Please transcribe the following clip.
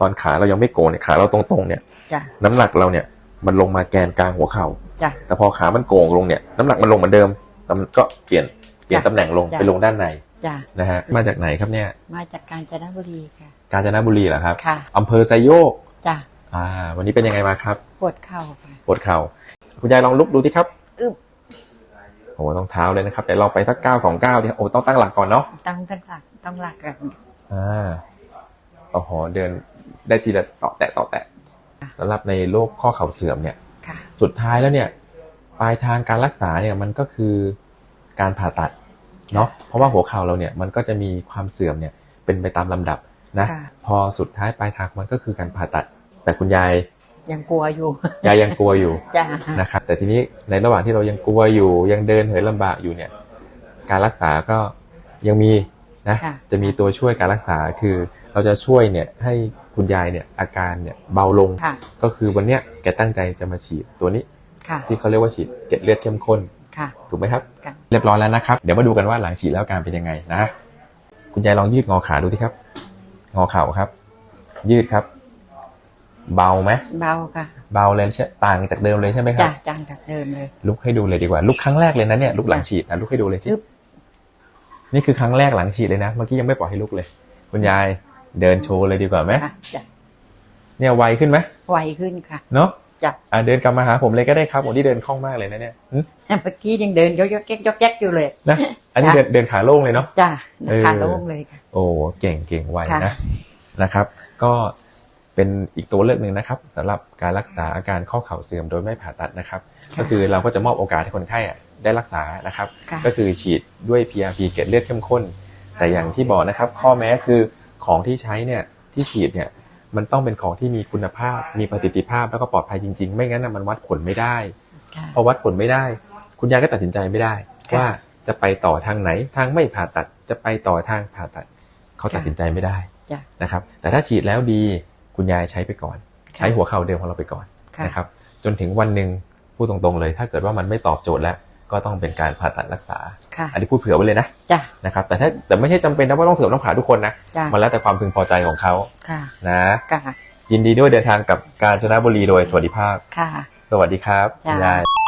ตอนขาเรายังไม่โกงเนี่ยขาเราตรงๆเนี่ยจ้ะน้ำหนักเราเนี่ยมันลงมาแกนกลางหัวเข่าจ้ะแต่พอขามันโกงลงเนี่ยน้ำหนักมันลงเหมือนเดิมแต่มันก็เปลี่ยนเปลี่ยนจ้ะตำแหน่งลงจ้ะไปลงด้านในจ้ะนะฮะมาจากไหนครับเนี่ย มาจากกาญจนบุรีค่ะ กาญจนบุรีเหรอครับค่ะอำเภอไซโยกจ้ะอ่า วันนี้เป็นยังไงมาครับปวดเข่าค่ะปวดเข่าคุณยายลองลุกดูที่ครับอึบโอ้ต้องเท้าเลยนะครับเดี๋ยวเราไปสักเก้าสองเก้าดิโอ้ต้องตั้งหลักก่อนเนาะต้องตั้งหลักต้องหลักกันอ่าโอ้โหเดิน ได้ทีละต่อแตะต่อแตะสำหรับในโรคข้อเข่าเสื่อมเนี่ยค่ะสุดท้ายแล้วเนี่ยปลายทางการรักษาเนี่ยมันก็คือการผ่าตัดเนาะเพราะว่าหัวเข่าเราเนี่ยมันก็จะมีความเสื่อมเนี่ยเป็นไปตามลำดับนะค่ะพอสุดท้ายปลายทางมันก็คือการผ่าตัด แต่คุณยายยังกลัวอยู่ยายยังกลัวอยู่จ้ะนะครับแต่ทีนี้ในระหว่างที่เรายังกลัวอยู่ ยังเดินเหินลำบากอยู่เนี่ยการรักษาก็ยังมีนะค่ะจะมีตัวช่วยการรักษาคือ เราจะช่วยเนี่ยให้คุณยายเนี่ยอาการเนี่ยเบาลง ค่ะ ก็คือวันเนี้ยแกตั้งใจจะมาฉีดตัวนี้ ค่ะ ที่เขาเรียกว่าฉีดเกล็ดเลือดเข้มข้น ค่ะ ถูกไหมครับ ค่ะ เรียบร้อยแล้วนะครับ เดี๋ยวมาดูกันว่าหลังฉีดแล้วอาการเป็นยังไงนะ คุณยายลองยืดงอขาดูสิครับ งอเข่าครับ ยืดครับ เบาไหมเบาค่ะเบาเลยใช่ต่างจากเดิมเลยใช่ไหมครัจ้ะบจังจากเดิมเลย ลุกให้ดูเลยดีกว่าลุกครั้งแรกเลยนะเนี่ยลุกหลังฉีดนะลุกให้ดูเลยสิอึ๊บ นี่คือครั้งแรกหลังฉีดเลยนะเมื่อกี้ยังไม่ปล่อยให้ลุกเลย คุณยาย เดินโชว์เลยดีกว่าไหมค่ะจ้ะเนี่ยไวขึ้นไหมไวขึ้นค่ะ เนาะจ้ะอะเดินกลับมาหาผมเลยก็ได้ครับโอ้นี่เดินคล่องมากเลยนะเนี่ยหึเมื่อกี้ยังเดินยกยกแก๊กยกแก๊กอยู่เลยนะอันนี้จ้ะเดินเดินขาโล่งเลยเนาะจ้ะเออขาโล่งเลยค่ะโอ้เก่งเก่งไวค่ะนะนะครับ ก็เป็นอีกตัวเลือกหนึ่งนะครับสำหรับการรักษาอาการข้อเข่าเสื่อมโดยไม่ผ่าตัดนะครับ ก็คือเราก็จะมอบโอกาสให้คนไข้อะได้รักษานะครับค่ะก็คือฉีดด้วย PRP เกล็ดเลือดเข้มข้น แต่อย่างที่บอกนะครับ ข้อแม้คือ ของที่ใช้เนี่ยที่ฉีดเนี่ยมันต้องเป็นของที่มีคุณภาพ มีประสิทธิภาพแล้วก็ปลอดภัยจริง ๆ ไม่งั้นนะมันวัดผลไม่ได้ค่ะพอวัดผลไม่ได้ คุณยายก็ตัดสินใจไม่ได้ค่ะว่าจะไปต่อทางไหนทางไม่ผ่าตัดจะไปต่อทางผ่าตัด เขาตัดสินใจไม่ได้จ้ะนะครับ แต่ถ้าฉีดแล้วดีคุณยายใช้ไปก่อนค่ะใช้หัวเข่าเดิมของเราไปก่อนค่ะนะครับ จนถึงวันหนึ่งพูดตรงๆเลย ถ้าเกิดว่ามันไม่ตอบโจทย์แล้ว ก็ต้องเป็นการผ่าตัดรักษาค่ะอันนี้พูดเผื่อไว้เลยนะจ้ะนะครับ แต่ถ้าแต่ไม่ใช่จำเป็นนะว่าต้องเสริมต้องผ่าทุกคนนะจ้ะมันแล้วแต่ความพึงพอใจของเขาค่ะนะค่ะยินดีด้วยเดินทางกับการจนบุรีโดยสวัสดิภาพค่ะสวัสดีครับจ้ะคุณยาย